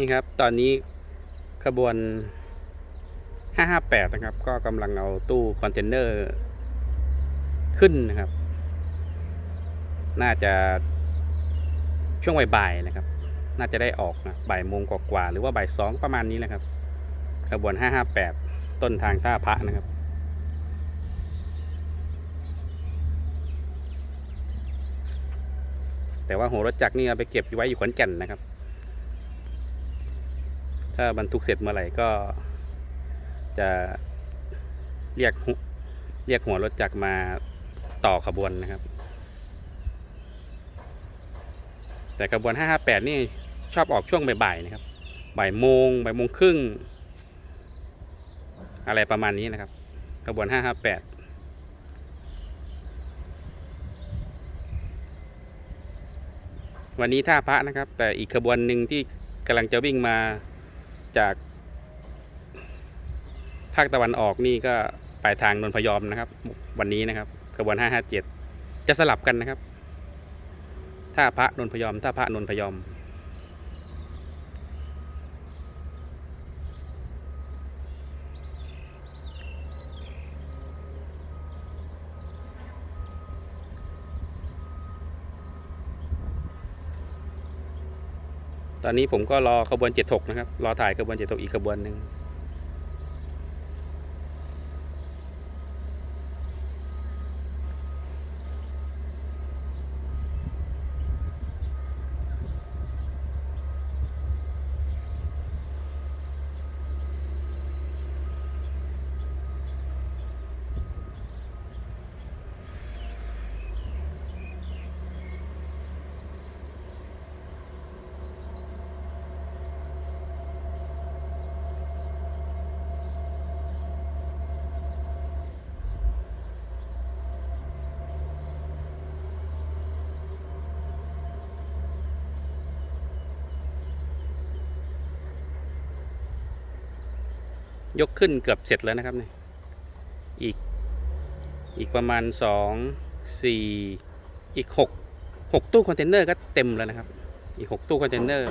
นี่ครับ ตอนนี้ขบวน 558 นะครับ ก็กำลังเอาตู้คอนเทนเนอร์ขึ้นนะครับ น่าจะช่วงบ่ายๆนะครับ น่าจะได้ออกนะบ่ายโมงกว่าๆหรือว่าบ่ายสองประมาณนี้แหละครับขบวน 558 ต้นทางท่าพระนะครับแต่ว่าหัวรถจักรนี่เอาไปเก็บไว้อยู่ขอนแก่นนะครับ ถ้าบรรทุกเสร็จเมื่อไหร่ก็จะเรียกเรียกหัวรถจักรมาต่อขบวนนะครับ แต่ขบวน 558 นี่ชอบออกช่วงบ่ายๆนะครับ บ่ายโมงบ่ายโมงครึ่ง อะไรประมาณนี้นะครับขบวน 558วันนี้ท่าพระนะครับ แต่อีกขบวนหนึ่งที่กำลังจะวิ่งมา จาก ภาคตะวันออกนี่ก็ปลายทางนนพยอมนะครับ วันนี้นะครับขบวน 557 จะสลับกันนะครับ ท่าพระนนพยอม ท่าพระนนพยอม ตอนนี้ผมก็รอขบวน 76 นะครับ รอถ่ายขบวน 76 อีกขบวนหนึ่ง ยกขึ้นเกือบเสร็จแล้วนะครับเนี่ยอีกอีกประมาณสองสี่อีกหกหกตู้คอนเทนเนอร์ก็เต็มแล้วนะครับ อีกหกตู้คอนเทนเนอร์